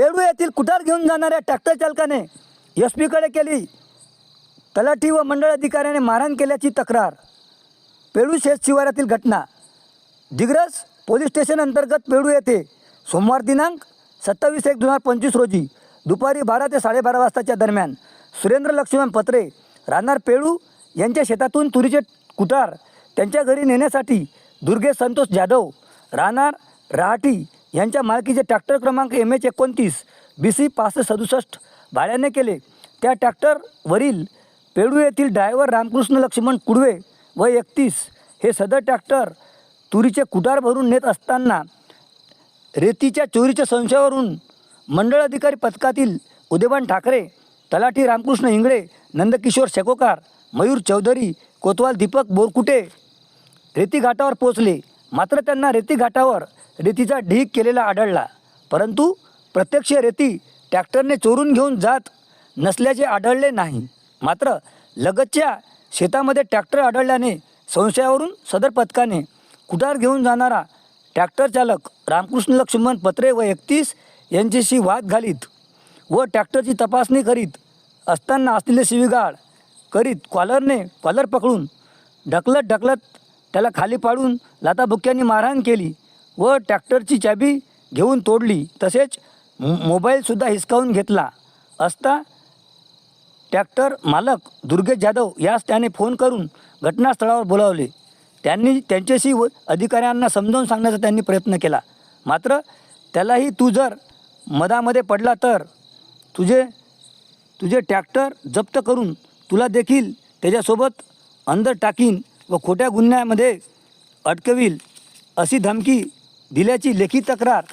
कुठार घेऊन जाणाऱ्या ट्रॅक्टर चालकाने एस पीकडे केली. तलाठी व मंडळ अधिकाऱ्याने मारहाण केल्याची तक्रार. पेडू शेत शिवारातील घटना. दिग्रस पोलीस स्टेशन अंतर्गत पेडू येथे सोमवार दिनांक सत्तावीस एक दोन हजार पंचवीस रोजी दुपारी बारा ते साडेबारा वाजताच्या दरम्यान सुरेंद्र लक्ष्मण पत्रे राहणार पेळू यांच्या शेतातून तुरीचे कुटार त्यांच्या घरी नेण्यासाठी दुर्गे संतोष जाधव राहणार रहाटी यांच्या मालकीचे ट्रॅक्टर क्रमांक एम एच एकोणतीस बी सी पासष्ट सदुसष्ट भाड्याने केले. त्या ट्रॅक्टरवरील पेडू येथील ड्रायव्हर रामकृष्ण लक्ष्मण कुडवे व एकतीस हे सदर ट्रॅक्टर तुरीचे कुटार भरून नेत असताना रेतीच्या चोरीच्या संशयावरून मंडळ अधिकारी पथकातील उदयभान ठाकरे तलाठी रामकृष्ण इंगळे नंदकिशोर शेकोकार मयूर चौधरी कोतवाल दीपक बोरकुटे रेती घाटावर पोचले मात्र त्यांना रेती घाटावर रेतीचा ढीग केलेला आढळला. परंतु प्रत्यक्ष रेती ट्रॅक्टरने चोरून घेऊन जात नसल्याचे आढळले नाही. मात्र लगतच्या शेतामध्ये ट्रॅक्टर आढळल्याने संशयावरून सदर पथकाने कुटार घेऊन जाणारा ट्रॅक्टर चालक रामकृष्ण लक्ष्मण पत्रे व एकतीस यांच्याशी वाद घालीत व ट्रॅक्टरची तपासणी करीत असताना असलेले शिवीगाळ करीत कॉलरने कॉलर पकडून ढकलत ढकलत त्याला खाली पाडून लाताबुक्क्यांनी मारहाण केली. व ट्रॅक्टरची चाबी घेऊन तोडली. तसेच मोबाईलसुद्धा हिसकावून घेतला. असता ट्रॅक्टर मालक दुर्गेश जाधव यास त्याने फोन करून घटनास्थळावर बोलावले. त्यांनी त्यांच्याशी व अधिकाऱ्यांना समजावून सांगण्याचा त्यांनी प्रयत्न केला. मात्र त्यालाही तू जर मधामध्ये पडला तर तुझे तुझे ट्रॅक्टर जप्त करून तुला देखील त्याच्यासोबत अंदर टाकीन व खोट्या गुन्ह्यामध्ये अटकवील अशी धमकी दिल्याची लेखी तक्रार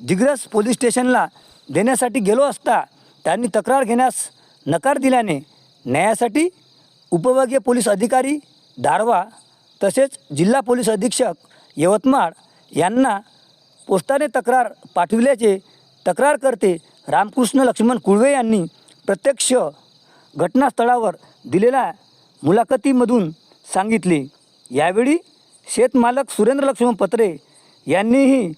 दिग्रस पोलीस स्टेशनला देण्यासाठी गेलो असता त्यांनी तक्रार घेण्यास नकार दिल्याने न्यायासाठी उपविभागीय पोलीस अधिकारी दारवा तसेच जिल्हा पोलीस अधीक्षक यवतमाळ यांना पोस्टाने तक्रार पाठविल्याचे तक्रारकर्ते रामकृष्ण लक्ष्मण कुळवे यांनी प्रत्यक्ष घटनास्थळावर दिलेल्या मुलाखतीमधून सांगितले. यावेळी शेतमालक सुरेंद्र लक्ष्मण पत्रे यांनीही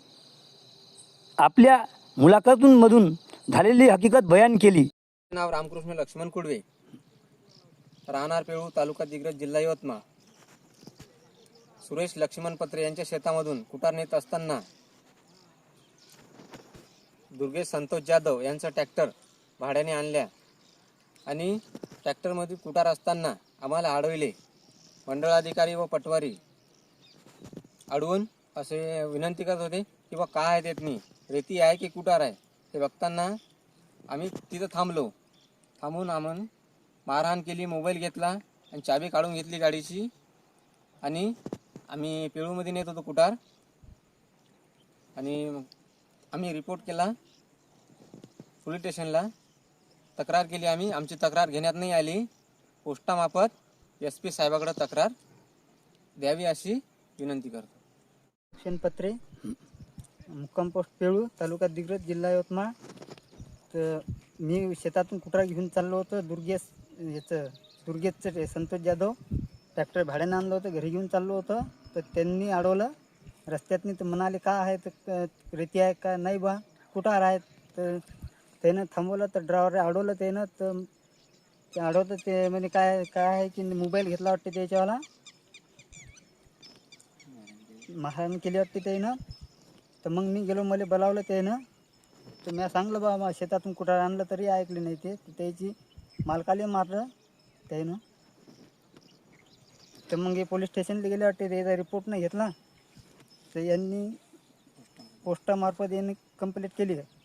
आपल्या मुलाखतींमधून झालेली हकीकत बयान केली. नाव रामकृष्ण लक्ष्मण कुडवे. राहणार पेळू तालुका दिग्रज जिल्हा यवतमाळ. सुरेश लक्ष्मण पत्रे यांच्या शेतामधून कुटार नेत असताना दुर्गेश संतोष जाधव यांचा ट्रॅक्टर भाड्याने आणल्या आणि ट्रॅक्टरमध्ये कुटार असताना आम्हाला अडविले मंडळाधिकारी व पटवारी अडवून असे विनंती करत होते की बा काय आहे त्यात मी रेती आहे की कुटार आहे? ते बघताना आम्ही तिथं थांबलो. थांबून आम्ही मारहाण केली मोबाईल घेतला आणि चाबी काढून घेतली गाडीची. आणि आम्ही पेळूमध्ये नेत होतो कुटार आणि आम्ही रिपोर्ट केला पोलीस स्टेशनला तक्रार केली आम्ही. आमची तक्रार घेण्यात नाही आली. पोस्टामार्फत एस पी साहेबाकडं तक्रार द्यावी अशी विनंती करतो. शेणपत्रे मुक्काम पोस्ट पेळू तालुका दिग्रज जिल्हा यवतमाळ. तर मी शेतातून कुठरा घेऊन चाललो होतो. दुर्गेश याचं दुर्गेशचं ते संतोष जाधव ट्रॅक्टर भाड्यानं आणलं होतं. घरी घेऊन चाललो होतं. तर त्यांनी अडवलं. रस्त्यातनी तर म्हणाले का आहे? तर रेती आहे का? नाही बा कुठार आहे तर त्यानं थांबवलं. तर ड्रायव्हर अडवलं त्यानं. तर ते अडवतं ते म्हणजे काय काय आहे की मोबाईल घेतला वाटते त्याच्यावाला. मारहाण केली वाटते त्यानं. तर मग मी गेलो मला बोलावलं त्यानं. तर मी सांगलं बा शेतातून कुठं आणलं तरी ऐकलं नाही ते. तर त्याची मालकाले मारलं त्यानं. तर मग हे पोलीस स्टेशनला गेले वाटते त्याचा रिपोर्ट नाही घेतला. तर यांनी पोस्टामार्फत यांनी कंप्लेंट केली. आहे